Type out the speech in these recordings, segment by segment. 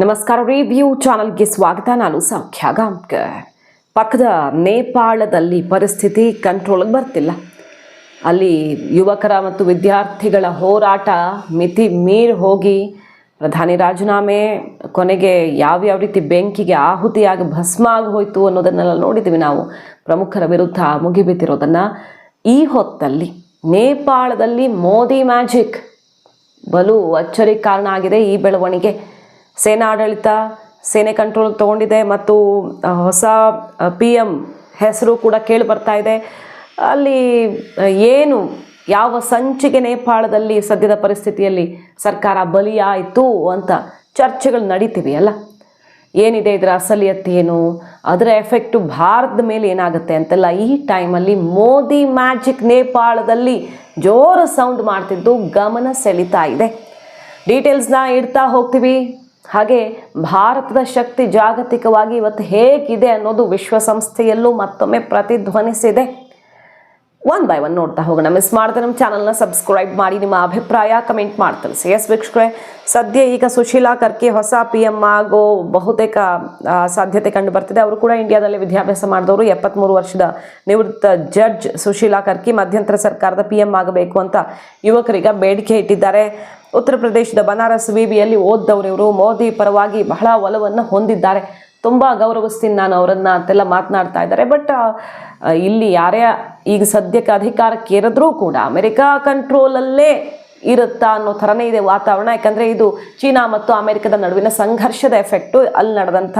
ನಮಸ್ಕಾರ ರಿವ್ಯೂ ಚಾನಲ್ಗೆ ಸ್ವಾಗತ. ನಾನು ಸೌಖ್ಯ ಗಾಂವ್ಕರ್ ಪಕ್ಕದ ನೇಪಾಳದಲ್ಲಿ ಪರಿಸ್ಥಿತಿ ಕಂಟ್ರೋಲ್ಗೆ ಬರ್ತಿಲ್ಲ. ಅಲ್ಲಿ ಯುವಕರ ಮತ್ತು ವಿದ್ಯಾರ್ಥಿಗಳ ಹೋರಾಟ ಮಿತಿ ಮೀರಿ ಹೋಗಿ. ಪ್ರಧಾನಿ ರಾಜೀನಾಮೆ, ಕೊನೆಗೆ ಯಾವ್ಯಾವ ರೀತಿ ಬೆಂಕಿಗೆ ಆಹುತಿಯಾಗಿ ಭಸ್ಮ ಆಗಿ ಹೋಯಿತು ಅನ್ನೋದನ್ನೆಲ್ಲ ನೋಡಿದ್ದೀವಿ ನಾವು. ಪ್ರಮುಖರ ವಿರುದ್ಧ ಮುಗಿಬಿದ್ದಿರೋದನ್ನು ಈ ಹೊತ್ತಲ್ಲಿ ನೇಪಾಳದಲ್ಲಿ ಮೋದಿ ಮ್ಯಾಜಿಕ್ ಬಲು ಅಚ್ಚರಿ ಕಾರಣ ಆಗಿದೆ ಈ ಬೆಳವಣಿಗೆ. ಸೇನಾಡಳಿತ ಸೇನೆ ಕಂಟ್ರೋಲ್ ತಗೊಂಡಿದೆ ಮತ್ತು ಹೊಸ ಪಿ ಎಂ ಹೆಸರು ಕೂಡ ಕೇಳಿ ಬರ್ತಾ ಇದೆ. ಅಲ್ಲಿ ಏನು, ಯಾವ ಸಂಚಿಗೆ ನೇಪಾಳದಲ್ಲಿ ಸದ್ಯದ ಪರಿಸ್ಥಿತಿಯಲ್ಲಿ ಸರ್ಕಾರ ಬಲಿಯಾಯಿತು ಅಂತ ಚರ್ಚೆಗಳು ನಡೀತೀವಿ ಅಲ್ಲ. ಏನಿದೆ ಇದರ ಅಸಲಿಯತ್ತೇನು ಅದರ ಎಫೆಕ್ಟು ಭಾರತದ ಮೇಲೆ ಏನಾಗುತ್ತೆ ಅಂತೆಲ್ಲ ಈ ಟೈಮಲ್ಲಿ ಮೋದಿ ಮ್ಯಾಜಿಕ್ ನೇಪಾಳದಲ್ಲಿ ಜೋರು ಸೌಂಡ್ ಮಾಡ್ತಿದ್ದು ಗಮನ ಸೆಳೀತಾ ಇದೆ. ಡೀಟೇಲ್ಸ್ನ ಇಡ್ತಾ ಹೋಗ್ತೀವಿ. ಹಾಗೆ ಭಾರತದ ಶಕ್ತಿ ಜಾಗತಿಕವಾಗಿ ಇವತ್ತು ಹೇಗಿದೆ ಅನ್ನೋದು ವಿಶ್ವಸಂಸ್ಥೆಯಲ್ಲೂ ಮತ್ತೊಮ್ಮೆ ಪ್ರತಿಧ್ವನಿಸಿದೆ. ಒನ್ ಬೈ ಒನ್ ನೋಡ್ತಾ ಹೋಗೋಣ. ಮಿಸ್ ಮಾಡಿದೆ ನಮ್ಮ ಚಾನಲ್ನ ಸಬ್ಸ್ಕ್ರೈಬ್ ಮಾಡಿ, ನಿಮ್ಮ ಅಭಿಪ್ರಾಯ ಕಮೆಂಟ್ ಮಾಡಿ ಸಿ ಎಸ್ ವೀಕ್ಷಕರೇ, ಸದ್ಯ ಈಗ ಸುಶೀಲಾ ಕರ್ಕಿ ಹೊಸ ಪಿ ಎಂ ಆಗೋ ಬಹುತೇಕ ಸಾಧ್ಯತೆ ಕಂಡು ಬರ್ತಿದೆ. ಅವರು ಕೂಡ ಇಂಡಿಯಾದಲ್ಲಿ ವಿದ್ಯಾಭ್ಯಾಸ ಮಾಡಿದವರು. ಎಪ್ಪತ್ತ್ಮೂರು ವರ್ಷದ ನಿವೃತ್ತ ಜಡ್ಜ್ ಸುಶೀಲಾ ಕರ್ಕಿ ಮಧ್ಯಂತರ ಸರ್ಕಾರದ ಪಿ ಎಂ ಆಗಬೇಕು ಅಂತ ಯುವಕರಿಗೆ ಬೇಡಿಕೆ ಇಟ್ಟಿದ್ದಾರೆ. ಉತ್ತರ ಪ್ರದೇಶದ ಬನಾರಸ್ ವಿಬಿಯಲ್ಲಿ ಓದ್ದವರು ಇವರು. ಮೋದಿ ಪರವಾಗಿ ಬಹಳ ಒಲವನ್ನು ಹೊಂದಿದ್ದಾರೆ. ತುಂಬ ಗೌರವಿಸ್ತೀನಿ ನಾನು ಅವರನ್ನ ಅಂತೆಲ್ಲ ಮಾತನಾಡ್ತಾ ಇದ್ದಾರೆ. ಬಟ್ ಇಲ್ಲಿ ಯಾರೇ ಈಗ ಸದ್ಯಕ್ಕೆ ಅಧಿಕಾರಕ್ಕೆ ಇರಿದ್ರೂ ಕೂಡ ಅಮೆರಿಕ ಕಂಟ್ರೋಲಲ್ಲೇ ಇರುತ್ತಾ ಅನ್ನೋ ಥರನೇ ಇದೆ ವಾತಾವರಣ. ಯಾಕಂದರೆ ಇದು ಚೀನಾ ಮತ್ತು ಅಮೆರಿಕದ ನಡುವಿನ ಸಂಘರ್ಷದ ಎಫೆಕ್ಟು ಅಲ್ಲಿ ನಡೆದಂಥ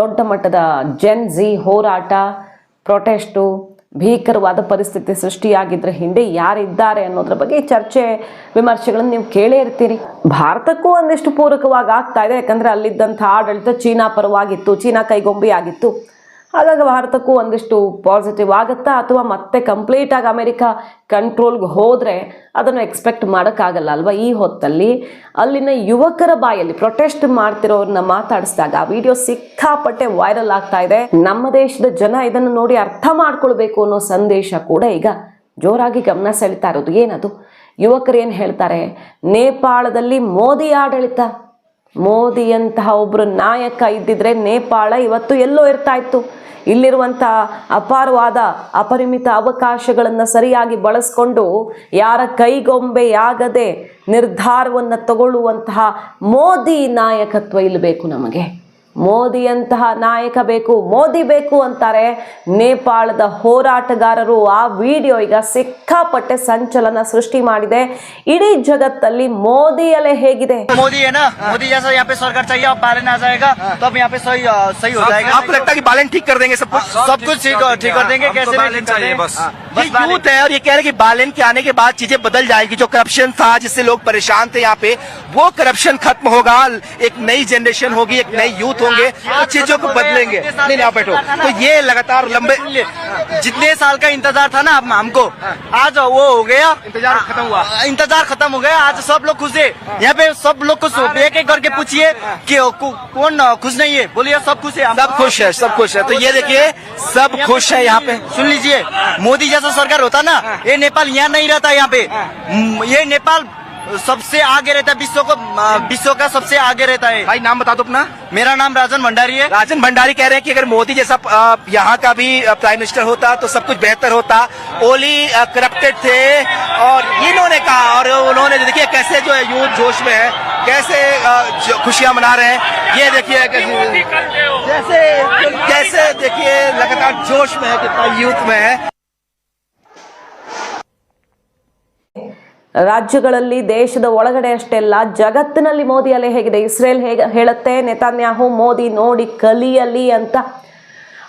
ದೊಡ್ಡ ಮಟ್ಟದ ಜೆನ್ ಜಿ ಹೋರಾಟ ಪ್ರೊಟೆಸ್ಟು ಭೀಕರವಾದ ಪರಿಸ್ಥಿತಿ ಸೃಷ್ಟಿಯಾಗಿದ್ರ ಹಿಂದೆ ಯಾರಿದ್ದಾರೆ ಅನ್ನೋದ್ರ ಬಗ್ಗೆ ಚರ್ಚೆ ವಿಮರ್ಶೆಗಳನ್ನು ನೀವು ಕೇಳೇ ಇರ್ತೀರಿ. ಭಾರತಕ್ಕೂ ಒಂದಿಷ್ಟು ಪೂರಕವಾಗಿ ಆಗ್ತಾ ಇದೆ. ಯಾಕಂದ್ರೆ ಅಲ್ಲಿದ್ದಂಥ ಆಡಳಿತ ಚೀನಾ ಪರವಾಗಿತ್ತು. ಚೀನಾ ಕೈಗೊಂಬೆ ಆಗಿತ್ತು. ಹಾಗಾಗಿ ಭಾರತಕ್ಕೂ ಒಂದಿಷ್ಟು ಪಾಸಿಟಿವ್ ಆಗುತ್ತಾ? ಅಥವಾ ಮತ್ತೆ ಕಂಪ್ಲೀಟಾಗಿ ಅಮೆರಿಕ ಕಂಟ್ರೋಲ್ಗೆ ಹೋದರೆ ಅದನ್ನು ಎಕ್ಸ್ಪೆಕ್ಟ್ ಮಾಡೋಕ್ಕಾಗಲ್ಲ ಅಲ್ವಾ ಈ ಹೊತ್ತಲ್ಲಿ? ಅಲ್ಲಿನ ಯುವಕರ ಬಾಯಲ್ಲಿ ಪ್ರೊಟೆಸ್ಟ್ ಮಾಡ್ತಿರೋರನ್ನ ಮಾತಾಡಿಸಿದಾಗ ಆ ವಿಡಿಯೋ ಸಿಕ್ಕಾಪಟ್ಟೆ ವೈರಲ್ ಆಗ್ತಾ ಇದೆ. ನಮ್ಮ ದೇಶದ ಜನ ಇದನ್ನು ನೋಡಿ ಅರ್ಥ ಮಾಡ್ಕೊಳ್ಬೇಕು ಅನ್ನೋ ಸಂದೇಶ ಕೂಡ ಈಗ ಜೋರಾಗಿ ಗಮನ ಸೆಳಿತಾ ಇರೋದು. ಏನದು? ಯುವಕರು ಏನು ಹೇಳ್ತಾರೆ? ನೇಪಾಳದಲ್ಲಿ ಮೋದಿ ಆಡಳಿತ. ಮೋದಿಯಂತಹ ಒಬ್ಬರು ನಾಯಕ ಇದ್ದಿದ್ರೆ ನೇಪಾಳ ಇವತ್ತು ಎಲ್ಲೋ ಇರ್ತಾ ಇತ್ತು ಇಲ್ಲಿರುವಂಥ ಅಪಾರವಾದ ಅಪರಿಮಿತ ಅವಕಾಶಗಳನ್ನು ಸರಿಯಾಗಿ ಬಳಸ್ಕೊಂಡು ಯಾರ ಕೈಗೊಂಬೆಯಾಗದೆ ನಿರ್ಧಾರವನ್ನು ತಗೊಳ್ಳುವಂತಹ ಮೋದಿ ನಾಯಕತ್ವ ಇಲ್ಲಬೇಕು ನಮಗೆ. ಮೋದಿಯಂತಹ ನಾಯಕ ಬೇಕು ಮೋದಿ ಬೇಕು ಅಂತಾರೆ ನೇಪಾಳದ ಹೋರಾಟಗಾರರು ಆ ವಿಡಿಯೋ ಈಗ ಸಿಕ್ಕಾಪಟ್ಟೆ ಸಂಚಲನ ಸೃಷ್ಟಿ ಮಾಡಿದೆ ಇಡೀ ಜಗತ್ತಲ್ಲಿ ಮೋದಿ ಅಲೆ ಹೇಗಿದೆ मोदी है ना मोदी जैसा यहाँ पे सरकार चाहिए अब बालन आ जाएगा तो अब यहाँ पे सही अ, सही हो जाएगा आपको लगता है कि बालन ठीक कर देंगे सब कुछ सब कुछ ठीक ठीक कर देंगे कैसे भी ठीक कर देंगे बस हाँ, ये बस बालन- यूथ है और ये कह रहे हैं कि बालन के आने के बाद चीजें बदल जाएगी जो करप्शन था जिससे लोग परेशान थे यहाँ पे वो करप्शन खत्म होगा एक नई जनरेशन होगी एक नई यूथ होंगे तो चीज़ों को बदलेंगे। नहीं नहीं आप बैठो। तो ये लगातार लंबे जितने साल का इंतज़ार था ना हम- हमको। आज वो हो गया। इंतज़ार खत्म हुआ। इंतज़ार खत्म हो गया। आज सब लोग खुश है। यहाँ पे सब लोग खुश हो एक एक करके पूछिए कि कौन खुश नहीं है? बोलिए सब खुश है। सब खुश है सब खुश है। तो ये देखिए सब खुश है यहाँ पे। सुन लीजिए। मोदी जैसा सरकार होता ना ये नेपाल यहाँ नहीं रहता यहाँ पे। ये नेपाल सबसे आगे रहता है विश्व को विश्व का सबसे आगे रहता है। भाई नाम बता दो अपना। मेरा नाम राजन भंडारी है। राजन भंडारी कह रहे हैं कि अगर मोदी जैसा यहाँ का भी प्राइम मिनिस्टर होता तो सब कुछ बेहतर होता। ओली करप्टेड थे और इन्होंने कहा और उन्होंने देखिए कैसे जो है यूथ जोश में है कैसे खुशियाँ मना रहे हैं। ये देखिए कैसे जैसे कैसे देखिए लगातार जोश में है कितना यूथ में है। ರಾಜ್ಯಗಳಲ್ಲಿ ದೇಶದ ಒಳಗಡೆ ಅಷ್ಟೇ ಅಲ್ಲ, ಜಗತ್ತಿನಲ್ಲಿ ಮೋದಿ ಅಲೆ ಹೇಗಿದೆ. ಇಸ್ರೇಲ್ ಹೇಗೆ, ಹೇಳುತ್ತೆ, ನೆತಾನ್ಯಾಹು ಮೋದಿ ನೋಡಿ ಕಲಿಯಲಿ ಅಂತ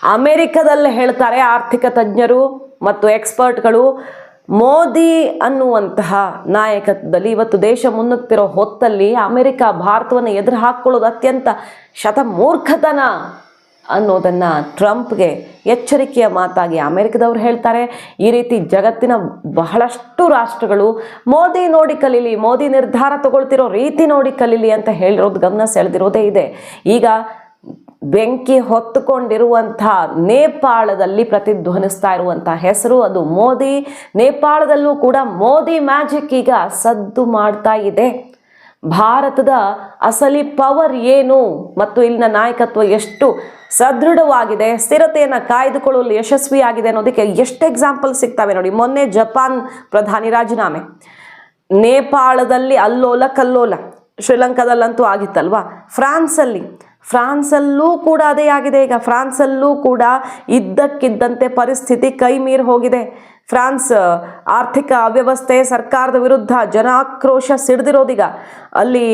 ಅಮೆರಿಕದಲ್ಲಿ ಹೇಳ್ತಾರೆ ಆರ್ಥಿಕ ತಜ್ಞರು ಮತ್ತು ಎಕ್ಸ್ಪರ್ಟ್ಗಳು. ಮೋದಿ ಅನ್ನುವಂತಹ ನಾಯಕತ್ವದಲ್ಲಿ ಇವತ್ತು ದೇಶ ಮುನ್ನುಗ್ತಿರೋ ಹೊತ್ತಲ್ಲಿ ಅಮೆರಿಕ ಭಾರತವನ್ನು ಎದುರು ಹಾಕ್ಕೊಳ್ಳೋದು ಅತ್ಯಂತ ಶತಮೂರ್ಖತನ. ಅನ್ನೋದನ್ನ ಟ್ರಂಪ್ಗೆ ಎಚ್ಚರಿಕೆಯ ಮಾತಾಗಿ ಅಮೆರಿಕದವ್ರು ಹೇಳ್ತಾರೆ. ಈ ರೀತಿ ಜಗತ್ತಿನ ಬಹಳಷ್ಟು ರಾಷ್ಟ್ರಗಳು ಮೋದಿ ನೋಡಿ ಕಲೀಲಿ, ಮೋದಿ ನಿರ್ಧಾರ ತಗೊಳ್ತಿರೋ ರೀತಿ ನೋಡಿ ಕಲೀಲಿ ಅಂತ ಹೇಳಿರೋದು ಗಮನ ಸೆಳೆದಿರೋದೇ ಇದೆ. ಈಗ ಬೆಂಕಿ ಹೊತ್ತುಕೊಂಡಿರುವಂಥ ನೇಪಾಳದಲ್ಲಿ ಪ್ರತಿಧ್ವನಿಸ್ತಾ ಇರುವಂಥ ಹೆಸರು ಅದು ಮೋದಿ. ನೇಪಾಳದಲ್ಲೂ ಕೂಡ ಮೋದಿ ಮ್ಯಾಜಿಕ್ ಈಗ ಸದ್ದು ಮಾಡ್ತಾ ಇದೆ. ಭಾರತದ ಅಸಲಿ ಪವರ್ ಏನು ಮತ್ತು ಇಲ್ಲಿನ ನಾಯಕತ್ವ ಎಷ್ಟು ಸದೃಢವಾಗಿದೆ, ಸ್ಥಿರತೆಯನ್ನು ಕಾಯ್ದುಕೊಳ್ಳಲು ಯಶಸ್ವಿಯಾಗಿದೆ ಅನ್ನೋದಕ್ಕೆ ಎಷ್ಟು ಎಕ್ಸಾಂಪಲ್ ಸಿಗ್ತವೆ ನೋಡಿ. ಮೊನ್ನೆ ಜಪಾನ್ ಪ್ರಧಾನಿ ರಾಜೀನಾಮೆ. ನೇಪಾಳದಲ್ಲಿ ಅಲ್ಲೋಲ ಕಲ್ಲೋಲ. ಶ್ರೀಲಂಕಾದಲ್ಲಂತೂ ಆಗಿತ್ತಲ್ವಾ? ಫ್ರಾನ್ಸಲ್ಲಿ. ಫ್ರಾನ್ಸಲ್ಲೂ ಕೂಡ ಅದೇ ಆಗಿದೆ. ಈಗ ಫ್ರಾನ್ಸಲ್ಲೂ ಕೂಡ ಇದ್ದಕ್ಕಿದ್ದಂತೆ ಪರಿಸ್ಥಿತಿ ಕೈ ಮೀರಿ ಹೋಗಿದೆ. ಫ್ರಾನ್ಸ್, ಆರ್ಥಿಕ ಅವ್ಯವಸ್ಥೆ, ಸರ್ಕಾರದ ವಿರುದ್ಧ ಜನಾಕ್ರೋಶ ಸಿಡಿದಿರೋದೀಗ. ಅಲ್ಲಿ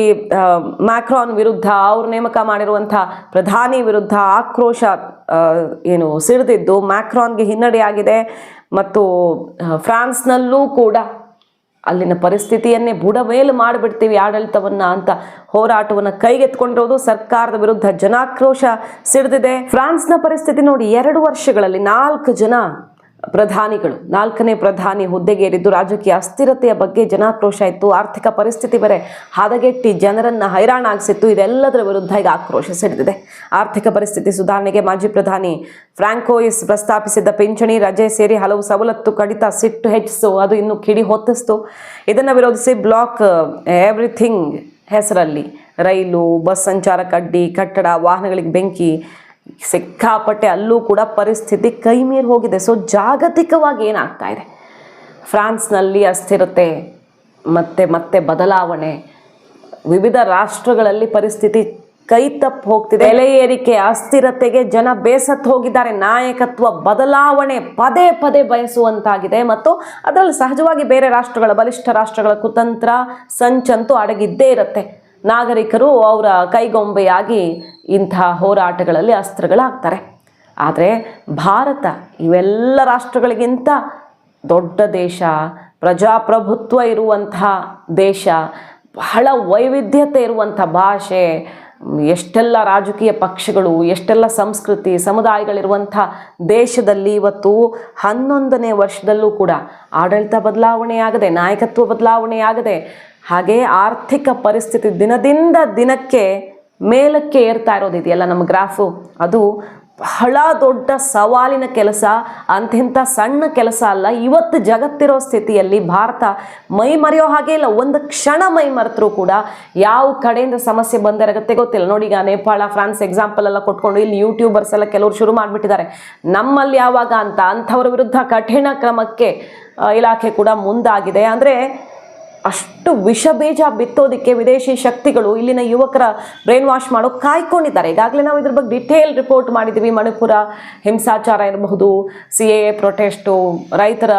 ಮ್ಯಾಕ್ರಾನ್ ವಿರುದ್ಧ ಅವ್ರು ನೇಮಕ ಮಾಡಿರುವಂಥ ಪ್ರಧಾನಿ ವಿರುದ್ಧ ಆಕ್ರೋಶ ಏನು ಸಿಡಿದಿದ್ದು ಮ್ಯಾಕ್ರಾನ್ಗೆ ಹಿನ್ನಡೆಯಾಗಿದೆ. ಮತ್ತು ಫ್ರಾನ್ಸ್ನಲ್ಲೂ ಕೂಡ ಅಲ್ಲಿನ ಪರಿಸ್ಥಿತಿಯನ್ನೇ ಬುಡಮೇಲು ಮಾಡಿಬಿಡ್ತೀವಿ ಆಡಳಿತವನ್ನು ಅಂತ ಹೋರಾಟವನ್ನು ಕೈಗೆತ್ಕೊಂಡಿರೋದು ಸರ್ಕಾರದ ವಿರುದ್ಧ ಜನಾಕ್ರೋಶ ಸಿಡಿದಿದೆ. ಫ್ರಾನ್ಸ್ನ ಪರಿಸ್ಥಿತಿ ನೋಡಿ ಎರಡು ವರ್ಷಗಳಲ್ಲಿ ನಾಲ್ಕು ಜನ ಪ್ರಧಾನಿಗಳು, ನಾಲ್ಕನೇ ಪ್ರಧಾನಿ ಹುದ್ದೆಗೇರಿದ್ದು ರಾಜಕೀಯ ಅಸ್ಥಿರತೆಯ ಬಗ್ಗೆ ಜನಾಕ್ರೋಶ ಇತ್ತು. ಆರ್ಥಿಕ ಪರಿಸ್ಥಿತಿ ಬೇರೆ ಹದಗೆಟ್ಟಿ ಜನರನ್ನ ಹೈರಾಣಾಗಿಸಿತ್ತು ಇದೆಲ್ಲದರ ವಿರುದ್ಧ ಈಗ ಆಕ್ರೋಶ ಸಿಡಿದಿದೆ ಆರ್ಥಿಕ ಪರಿಸ್ಥಿತಿ ಸುಧಾರಣೆಗೆ ಮಾಜಿ ಪ್ರಧಾನಿ ಫ್ರಾಂಕೋಯಿಸ್ ಪ್ರಸ್ತಾಪಿಸಿದ್ದ ಪಿಂಚಣಿ ರಜೆ ಸೇರಿ ಹಲವು ಸವಲತ್ತು, ಕಡಿತ, ಸಿಟ್ಟು ಹೆಚ್ಚಿಸು, ಅದು ಇನ್ನು ಕಿಡಿ ಹೊತ್ತಿಸ್ತು. ಇದನ್ನು ವಿರೋಧಿಸಿ ಬ್ಲಾಕ್, ಎವ್ರಿಥಿಂಗ್ ಹೆಸರಲ್ಲಿ ರೈಲು, ಬಸ್ ಸಂಚಾರ ಕಡ್ಡಿ, ಕಟ್ಟಡ, ವಾಹನಗಳಿಗೆ ಬೆಂಕಿ ಸಿಕ್ಕಾಪಟ್ಟೆ ಅಲ್ಲೂ ಕೂಡ ಪರಿಸ್ಥಿತಿ ಕೈ ಮೀರಿ ಹೋಗಿದೆ. ಸೊ ಜಾಗತಿಕವಾಗಿ ಏನಾಗ್ತಾ ಇದೆ? ಫ್ರಾನ್ಸ್ನಲ್ಲಿ ಅಸ್ಥಿರತೆ, ಮತ್ತೆ ಮತ್ತೆ ಬದಲಾವಣೆ, ವಿವಿಧ ರಾಷ್ಟ್ರಗಳಲ್ಲಿ ಪರಿಸ್ಥಿತಿ ಕೈ ತಪ್ಪು ಹೋಗ್ತಿದೆ. ಎಲೆ ಏರಿಕೆ, ಅಸ್ಥಿರತೆಗೆ ಜನ ಬೇಸತ್ತು ಹೋಗಿದ್ದಾರೆ. ನಾಯಕತ್ವ ಬದಲಾವಣೆ ಪದೇ ಪದೇ ಬಯಸುವಂತಾಗಿದೆ. ಮತ್ತು ಅದರಲ್ಲಿ ಸಹಜವಾಗಿ ಬೇರೆ ರಾಷ್ಟ್ರಗಳ, ಬಲಿಷ್ಠ ರಾಷ್ಟ್ರಗಳ ಕುತಂತ್ರ ಸಂಚಂತೂ ಅಡಗಿದ್ದೇ ಇರುತ್ತೆ. ನಾಗರಿಕರು ಅವರ ಕೈಗೊಂಬೆಯಾಗಿ ಇಂಥ ಹೋರಾಟಗಳಲ್ಲಿ ಅಸ್ತ್ರಗಳಾಗ್ತಾರೆ. ಆದರೆ ಭಾರತ ಇವೆಲ್ಲ ರಾಷ್ಟ್ರಗಳಿಗಿಂತ ದೊಡ್ಡ ದೇಶ, ಪ್ರಜಾಪ್ರಭುತ್ವ ಇರುವಂಥ ದೇಶ, ಬಹಳ ವೈವಿಧ್ಯತೆ ಇರುವಂಥ ಭಾಷೆ, ಎಷ್ಟೆಲ್ಲ ರಾಜಕೀಯ ಪಕ್ಷಗಳು, ಎಷ್ಟೆಲ್ಲ ಸಂಸ್ಕೃತಿ, ಸಮುದಾಯಗಳಿರುವಂಥ ದೇಶದಲ್ಲಿ ಇವತ್ತು ಹನ್ನೊಂದನೇ ವರ್ಷದಲ್ಲೂ ಕೂಡ ಆಡಳಿತ ಬದಲಾವಣೆಯಾಗದೆ, ನಾಯಕತ್ವ ಬದಲಾವಣೆಯಾಗದೆ, ಹಾಗೆ ಆರ್ಥಿಕ ಪರಿಸ್ಥಿತಿ ದಿನದಿಂದ ದಿನಕ್ಕೆ ಮೇಲಕ್ಕೆ ಏರ್ತಾ ಇರೋದಿದೆಯಲ್ಲ ನಮ್ಮ ಗ್ರಾಫು? ಅದು ಬಹಳ ದೊಡ್ಡ ಸವಾಲಿನ ಕೆಲಸ, ಅಂಥಿಂಥ ಸಣ್ಣ ಕೆಲಸ ಅಲ್ಲ. ಇವತ್ತು ಜಗತ್ತಿರೋ ಸ್ಥಿತಿಯಲ್ಲಿ ಭಾರತ ಮೈ ಮರೆಯೋ ಹಾಗೆ ಇಲ್ಲ. ಒಂದು ಕ್ಷಣ ಮೈ ಮರೆತರೂ ಕೂಡ ಯಾವ ಕಡೆಯಿಂದ ಸಮಸ್ಯೆ ಬಂದಿರಗತ್ತೆ ಗೊತ್ತಿಲ್ಲ. ನೋಡಿ ಈಗ ನೇಪಾಳ, ಫ್ರಾನ್ಸ್ ಎಕ್ಸಾಂಪಲ್ ಎಲ್ಲ ಕೊಟ್ಕೊಂಡು ಇಲ್ಲಿ ಯೂಟ್ಯೂಬರ್ಸ್ ಎಲ್ಲ ಕೆಲವರು ಶುರು ಮಾಡಿಬಿಟ್ಟಿದ್ದಾರೆ. ನಮ್ಮಲ್ಲಿ ಯಾವಾಗ ಅಂತ ಅಂಥವ್ರ ವಿರುದ್ಧ ಕಠಿಣ ಕ್ರಮಕ್ಕೆ ಇಲಾಖೆ ಕೂಡ ಮುಂದಾಗಿದೆ. ಅಂದರೆ ಅಷ್ಟು ವಿಷ ಬೀಜ ಬಿತ್ತೋದಕ್ಕೆ ವಿದೇಶಿ ಶಕ್ತಿಗಳು ಇಲ್ಲಿನ ಯುವಕರ ಬ್ರೈನ್ ವಾಶ್ ಮಾಡೋ ಕಾಯ್ಕೊಂಡಿದ್ದಾರೆ. ಈಗಾಗಲೇ ನಾವು ಇದ್ರ ಬಗ್ಗೆ ಡಿಟೇಲ್ ರಿಪೋರ್ಟ್ ಮಾಡಿದ್ದೀವಿ. ಮಣಿಪುರ ಹಿಂಸಾಚಾರ ಇರಬಹುದು, ಸಿ ಎ ಪ್ರೊಟೆಸ್ಟು, ರೈತರ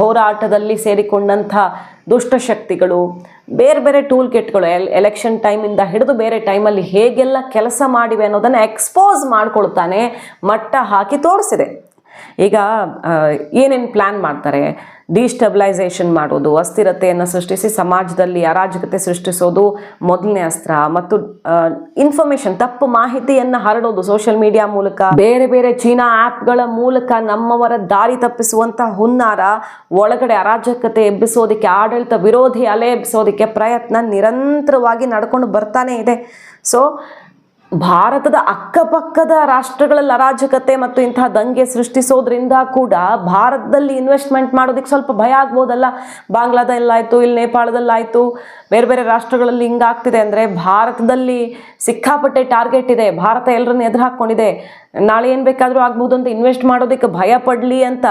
ಹೋರಾಟದಲ್ಲಿ ಸೇರಿಕೊಂಡಂಥ ದುಷ್ಟಶಕ್ತಿಗಳು ಬೇರೆ ಬೇರೆ ಟೂಲ್ ಕಿಟ್ಗಳು, ಎಲ್, ಎಲೆಕ್ಷನ್ ಟೈಮಿಂದ ಹಿಡಿದು ಬೇರೆ ಟೈಮಲ್ಲಿ ಹೇಗೆಲ್ಲ ಕೆಲಸ ಮಾಡಿವೆ ಅನ್ನೋದನ್ನು ಎಕ್ಸ್ಪೋಸ್ ಮಾಡ್ಕೊಳ್ತಾನೆ ಮಟ್ಟ ಹಾಕಿ ತೋರಿಸಿದೆ. ಈಗ ಏನೇನು ಪ್ಲ್ಯಾನ್ ಮಾಡ್ತಾರೆ? ಡಿಸ್ಟಬಿಲೈಸೇಷನ್ ಮಾಡೋದು, ಅಸ್ಥಿರತೆಯನ್ನು ಸೃಷ್ಟಿಸಿ ಸಮಾಜದಲ್ಲಿ ಅರಾಜಕತೆ ಸೃಷ್ಟಿಸೋದು ಮೊದಲನೇ ಅಸ್ತ್ರ ಮತ್ತು ಇನ್ಫಾರ್ಮೇಶನ್ ತಪ್ಪು ಮಾಹಿತಿಯನ್ನು ಹರಡೋದು ಸೋಷಿಯಲ್ ಮೀಡಿಯಾ ಮೂಲಕ. ಬೇರೆ ಬೇರೆ ಚೀನಾ ಆ್ಯಪ್ಗಳ ಮೂಲಕ ನಮ್ಮವರ ದಾರಿ ತಪ್ಪಿಸುವಂಥ ಹುನ್ನಾರ ಒಳಗಡೆ ಅರಾಜಕತೆ ಎಬ್ಬಿಸೋದಕ್ಕೆ, ಆಡಳಿತ ವಿರೋಧಿ ಅಲೆ ಎಬ್ಬಿಸೋದಕ್ಕೆ ಪ್ರಯತ್ನ ನಿರಂತರವಾಗಿ ನಡ್ಕೊಂಡು ಬರ್ತಾನೆ ಇದೆ. ಸೊ ಭಾರತದ ಅಕ್ಕಪಕ್ಕದ ರಾಷ್ಟ್ರಗಳಲ್ಲಿ ಅರಾಜಕತೆ ಮತ್ತು ಇಂತಹ ದಂಗೆ ಸೃಷ್ಟಿಸೋದ್ರಿಂದ ಕೂಡ ಭಾರತದಲ್ಲಿ ಇನ್ವೆಸ್ಟ್ಮೆಂಟ್ ಮಾಡೋದಕ್ಕೆ ಸ್ವಲ್ಪ ಭಯ ಆಗ್ಬೋದಲ್ಲ? ಬಾಂಗ್ಲಾದಲ್ಲಾಯಿತು, ಇಲ್ಲಿ ನೇಪಾಳದಲ್ಲಾಯಿತು, ಬೇರೆ ಬೇರೆ ರಾಷ್ಟ್ರಗಳಲ್ಲಿ ಹಿಂಗಾಗ್ತಿದೆ ಅಂದರೆ ಭಾರತದಲ್ಲಿ ಸಿಕ್ಕಾಪಟ್ಟೆ ಟಾರ್ಗೆಟ್ ಇದೆ, ಭಾರತ ಎಲ್ಲರನ್ನ ಎದುರು ಹಾಕ್ಕೊಂಡಿದೆ ನಾಳೆ ಏನು ಬೇಕಾದರೂ ಆಗ್ಬೋದು ಅಂತ ಇನ್ವೆಸ್ಟ್ ಮಾಡೋದಕ್ಕೆ ಭಯ ಪಡಲಿ ಅಂತ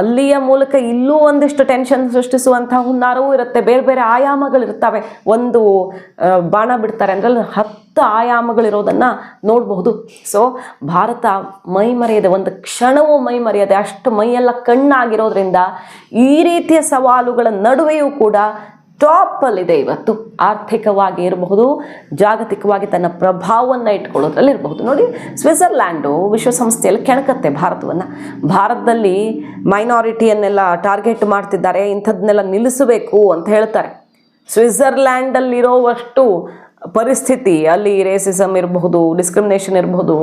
ಅಲ್ಲಿಯ ಮೂಲಕ ಇಲ್ಲೂ ಒಂದಿಷ್ಟು ಟೆನ್ಷನ್ ಸೃಷ್ಟಿಸುವಂತಹ ಹುನ್ನಾರವೂ ಇರುತ್ತೆ. ಬೇರೆ ಬೇರೆ ಆಯಾಮಗಳಿರ್ತವೆ ಒಂದು ಬಾಣ ಬಿಡ್ತಾರೆ ಅಂದ್ರೆ ಹತ್ತು ಆಯಾಮಗಳಿರೋದನ್ನು ನೋಡಬಹುದು. ಸೊ ಭಾರತ ಮೈ ಮರೆಯದೆ ಒಂದು ಕ್ಷಣವೂ ಮೈ ಮರೆಯದೆ ಅಷ್ಟು ಮೈಯೆಲ್ಲ ಕಣ್ಣಾಗಿರೋದ್ರಿಂದ ಈ ರೀತಿಯ ಸವಾಲುಗಳ ನಡುವೆಯೂ ಕೂಡ ಟಾಪಲ್ಲಿದೆ ಇವತ್ತು. ಆರ್ಥಿಕವಾಗಿ ಇರಬಹುದು, ಜಾಗತಿಕವಾಗಿ ತನ್ನ ಪ್ರಭಾವವನ್ನು ಇಟ್ಕೊಳ್ಳೋದ್ರಲ್ಲಿ ಇರಬಹುದು ನೋಡಿ, ಸ್ವಿಟ್ಜರ್ಲ್ಯಾಂಡು ವಿಶ್ವಸಂಸ್ಥೆಯಲ್ಲಿ ಕೆಣಕತ್ತೆ ಭಾರತವನ್ನು. ಭಾರತದಲ್ಲಿ ಮೈನಾರಿಟಿಯನ್ನೆಲ್ಲ ಟಾರ್ಗೆಟ್ ಮಾಡ್ತಿದ್ದಾರೆ, ಇಂಥದ್ದನ್ನೆಲ್ಲ ನಿಲ್ಲಿಸಬೇಕು ಅಂತ ಹೇಳ್ತಾರೆ. ಸ್ವಿಟ್ಜರ್ಲ್ಯಾಂಡಲ್ಲಿರೋವಷ್ಟು ಪರಿಸ್ಥಿತಿ, ಅಲ್ಲಿ ರೇಸಿಸಮ್ ಇರಬಹುದು ಡಿಸ್ಕ್ರಿಮಿನೇಷನ್ ಇರಬಹುದು,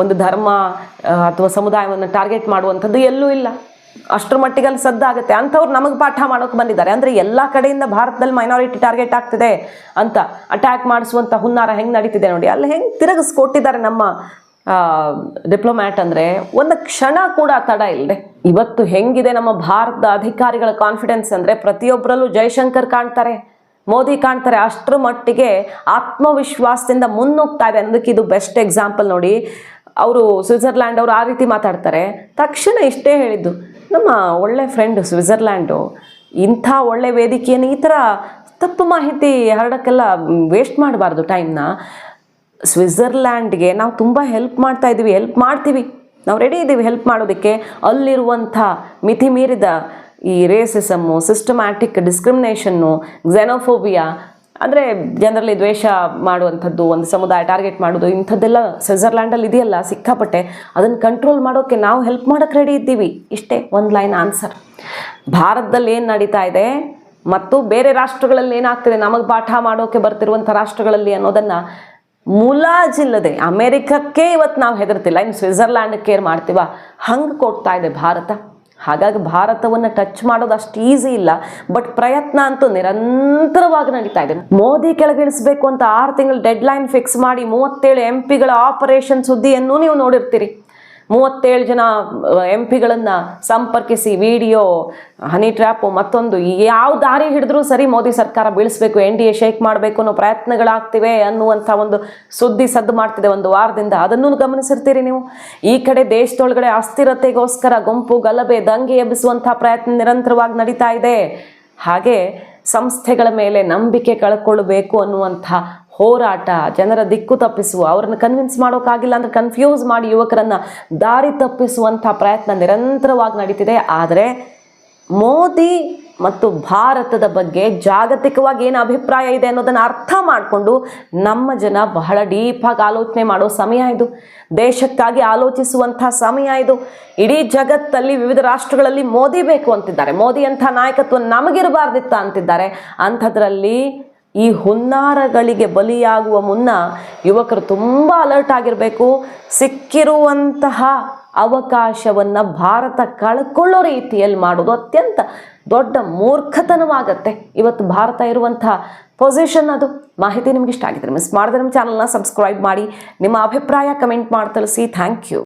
ಒಂದು ಧರ್ಮ ಅಥವಾ ಸಮುದಾಯವನ್ನು ಟಾರ್ಗೆಟ್ ಮಾಡುವಂಥದ್ದು ಎಲ್ಲೂ ಇಲ್ಲ. ಅಷ್ಟರ ಮಟ್ಟಿಗೆ ಅಲ್ಲಿ ಸದ್ದಾಗುತ್ತೆ. ಅಂಥವ್ರು ನಮಗೆ ಪಾಠ ಮಾಡೋಕೆ ಬಂದಿದ್ದಾರೆ. ಅಂದರೆ ಎಲ್ಲ ಕಡೆಯಿಂದ ಭಾರತದಲ್ಲಿ ಮೈನಾರಿಟಿ ಟಾರ್ಗೆಟ್ ಆಗ್ತಿದೆ ಅಂತ ಅಟ್ಯಾಕ್ ಮಾಡಿಸುವಂಥ ಹುನ್ನಾರ ಹೆಂಗೆ ನಡೀತಿದೆ ನೋಡಿ. ಅಲ್ಲಿ ಹೆಂಗೆ ತಿರುಗಿಸ್ಕೊಟ್ಟಿದ್ದಾರೆ ನಮ್ಮ ಡಿಪ್ಲೊಮ್ಯಾಟ್ ಅಂದರೆ ಒಂದು ಕ್ಷಣ ಕೂಡ ತಡ ಇಲ್ಲದೆ ಇವತ್ತು ಹೆಂಗಿದೆ ನಮ್ಮ ಭಾರತದ ಅಧಿಕಾರಿಗಳ ಕಾನ್ಫಿಡೆನ್ಸ್ ಅಂದರೆ ಪ್ರತಿಯೊಬ್ಬರಲ್ಲೂ ಜೈಶಂಕರ್ ಕಾಣ್ತಾರೆ, ಮೋದಿ ಕಾಣ್ತಾರೆ. ಅಷ್ಟರ ಮಟ್ಟಿಗೆ ಆತ್ಮವಿಶ್ವಾಸದಿಂದ ಮುನ್ನುಗ್ತಾ ಇದೆ. ಅನ್ನೋದಕ್ಕೆ ಇದು ಬೆಸ್ಟ್ ಎಕ್ಸಾಂಪಲ್ ನೋಡಿ. ಅವರು ಸ್ವಿಟ್ಜರ್ಲ್ಯಾಂಡ್ ಅವರು ಆ ರೀತಿ ಮಾತಾಡ್ತಾರೆ. ತಕ್ಷಣ ಇಷ್ಟೇ ಹೇಳಿದ್ದು. ನಮ್ಮ ಒಳ್ಳೆ ಫ್ರೆಂಡ್ ಸ್ವಿಟ್ಜರ್ಲ್ಯಾಂಡು, ಇಂಥ ಒಳ್ಳೆ ವೇದಿಕೆಯನ್ನು ಈ ಥರ ತಪ್ಪು ಮಾಹಿತಿ ಹರಡೋಕ್ಕೆಲ್ಲ ವೇಸ್ಟ್ ಮಾಡಬಾರ್ದು ಟೈಮ್ನ ಸ್ವಿಟ್ಜರ್ಲ್ಯಾಂಡ್ಗೆ ನಾವು ತುಂಬ ಹೆಲ್ಪ್ ಮಾಡ್ತಾ ಇದ್ದೀವಿ ಹೆಲ್ಪ್ ಮಾಡ್ತೀವಿ. ನಾವು ರೆಡಿ ಇದ್ದೀವಿ ಹೆಲ್ಪ್ ಮಾಡೋದಕ್ಕೆ. ಅಲ್ಲಿರುವಂಥ ಮಿತಿ ಮೀರಿದ ಈ ರೇಸಿಸಮ್ಮು ಸಿಸ್ಟಮ್ಯಾಟಿಕ್ ಡಿಸ್ಕ್ರಿಮಿನೇಷನ್ನು xenophobia ಅಂದರೆ ಜನರಲ್ಲಿ ದ್ವೇಷ ಮಾಡುವಂಥದ್ದು, ಒಂದು ಸಮುದಾಯ ಟಾರ್ಗೆಟ್ ಮಾಡೋದು ಇಂಥದ್ದೆಲ್ಲ ಸ್ವಿಟ್ಜರ್ಲ್ಯಾಂಡಲ್ಲಿ ಇದೆಯಲ್ಲ, ಸಿಕ್ಕಾಪಟ್ಟೆ. ಅದನ್ನು ಕಂಟ್ರೋಲ್ ಮಾಡೋಕ್ಕೆ ನಾವು ಹೆಲ್ಪ್ ಮಾಡೋಕ್ಕೆ ರೆಡಿ ಇದ್ದೀವಿ. ಇಷ್ಟೇ ಒಂದು ಲೈನ್ ಆನ್ಸರ್ ಭಾರತದಲ್ಲಿ ಏನು ನಡೀತಾ ಇದೆ? ಮತ್ತು ಬೇರೆ ರಾಷ್ಟ್ರಗಳಲ್ಲಿ ಏನಾಗ್ತಿದೆ? ನಮಗೆ ಪಾಠ ಮಾಡೋಕ್ಕೆ ಬರ್ತಿರುವಂಥ ರಾಷ್ಟ್ರಗಳಲ್ಲಿ ಅನ್ನೋದನ್ನು ಮುಲಾಜಿಲ್ಲದೆ, ಅಮೇರಿಕಕ್ಕೆ ಇವತ್ತು ನಾವು ಹೆದರ್ತಿಲ್ಲ. ಇನ್ನು ಸ್ವಿಟ್ಜರ್ಲ್ಯಾಂಡ್ ಕೇರ್ ಮಾಡ್ತೀವ? ಹಂಗೆ ಕೊಡ್ತಾ ಇದೆ ಭಾರತ. ಹಾಗಾಗಿ ಭಾರತವನ್ನು ಟಚ್ ಮಾಡೋದು ಅಷ್ಟು ಈಸಿ ಇಲ್ಲ ಬಟ್ ಪ್ರಯತ್ನ ಅಂತೂ ನಿರಂತರವಾಗಿ ನಡೀತಾ ಇದೆ. ಮೋದಿ ಕೆಳಗಿಳಿಸಬೇಕು ಅಂತ ಆರು ತಿಂಗಳು ಡೆಡ್ ಲೈನ್ ಫಿಕ್ಸ್ ಮಾಡಿ ಮೂವತ್ತೇಳು ಎಂ ಪಿಗಳ ಆಪರೇಷನ್ ಸುದ್ದಿಯನ್ನು ನೀವು ನೋಡಿರ್ತೀರಿ. ಮೂವತ್ತೇಳು ಜನ ಎಂ ಪಿಗಳನ್ನು ಸಂಪರ್ಕಿಸಿ ವಿಡಿಯೋ, ಹನಿ ಟ್ರ್ಯಾಪು ಮತ್ತೊಂದು ಯಾವ ದಾರಿ ಹಿಡಿದ್ರೂ ಸರಿ ಮೋದಿ ಸರ್ಕಾರ ಬೀಳಿಸಬೇಕು, ಎನ್ ಡಿ ಎ ಶೇಕ್ ಮಾಡಬೇಕು ಅನ್ನೋ ಪ್ರಯತ್ನಗಳಾಗ್ತಿವೆ ಅನ್ನುವಂಥ ಒಂದು ಸುದ್ದಿ ಸದ್ದು ಮಾಡ್ತಿದೆ ಒಂದು ವಾರದಿಂದ. ಅದನ್ನು ಗಮನಿಸಿರ್ತೀರಿ ನೀವು. ಈ ಕಡೆ ದೇಶದೊಳಗಡೆ ಅಸ್ಥಿರತೆಗೋಸ್ಕರ ಗುಂಪು ಗಲಭೆ, ದಂಗೆ ಎಬ್ಬಿಸುವಂಥ ಪ್ರಯತ್ನ ನಿರಂತರವಾಗಿ ನಡೀತಾ ಇದೆ. ಹಾಗೆ ಸಂಸ್ಥೆಗಳ ಮೇಲೆ ನಂಬಿಕೆ ಕಳ್ಕೊಳ್ಬೇಕು ಅನ್ನುವಂಥ ಹೋರಾಟ, ಜನರ ದಿಕ್ಕು ತಪ್ಪಿಸುವ, ಅವರನ್ನು ಕನ್ವಿನ್ಸ್ ಮಾಡೋಕ್ಕಾಗಿಲ್ಲ ಅಂದರೆ ಕನ್ಫ್ಯೂಸ್ ಮಾಡಿ ಯುವಕರನ್ನು ದಾರಿ ತಪ್ಪಿಸುವಂಥ ಪ್ರಯತ್ನ ನಿರಂತರವಾಗಿ ನಡೀತಿದೆ. ಆದರೆ ಮೋದಿ ಮತ್ತು ಭಾರತದ ಬಗ್ಗೆ ಜಾಗತಿಕವಾಗಿ ಏನು ಅಭಿಪ್ರಾಯ ಇದೆ ಅನ್ನೋದನ್ನು ಅರ್ಥ ಮಾಡಿಕೊಂಡು ನಮ್ಮ ಜನ ಬಹಳ ಡೀಪಾಗಿ ಆಲೋಚನೆ ಮಾಡೋ ಸಮಯ ಇದು. ದೇಶಕ್ಕಾಗಿ ಆಲೋಚಿಸುವಂಥ ಸಮಯ ಇದು. ಇಡೀ ಜಗತ್ತಲ್ಲಿ ವಿವಿಧ ರಾಷ್ಟ್ರಗಳಲ್ಲಿ ಮೋದಿ ಬೇಕು ಅಂತಿದ್ದಾರೆ. ಮೋದಿ ಅಂಥ ನಾಯಕತ್ವ ನಮಗಿರಬಾರ್ದಿತ್ತ ಅಂತಿದ್ದಾರೆ. ಅಂಥದ್ರಲ್ಲಿ ಈ ಹುನ್ನಾರಗಳಿಗೆ ಬಲಿಯಾಗುವ ಮುನ್ನ ಯುವಕರು ತುಂಬ ಅಲರ್ಟ್ ಆಗಿರಬೇಕು. ಸಿಕ್ಕಿರುವಂತಹ ಅವಕಾಶವನ್ನು ಭಾರತ ಕಳ್ಕೊಳ್ಳೋ ರೀತಿಯಲ್ಲಿ ಮಾಡೋದು ಅತ್ಯಂತ ದೊಡ್ಡ ಮೂರ್ಖತನವಾಗತ್ತೆ. ಇವತ್ತು ಭಾರತ ಇರುವಂತಹ ಪೊಸಿಷನ್ ಅದು. ಮಾಹಿತಿ ನಿಮ್ಗೆ ಇಷ್ಟ ಆಗಿದ್ರೆ ಮಿಸ್ ಮಾಡಿದ್ರೆ ನಮ್ಮ ಚಾನಲ್ನ ಸಬ್ಸ್ಕ್ರೈಬ್ ಮಾಡಿ. ನಿಮ್ಮ ಅಭಿಪ್ರಾಯ ಕಮೆಂಟ್ ಮಾಡಿ ತಿಳಿಸಿ. Thank you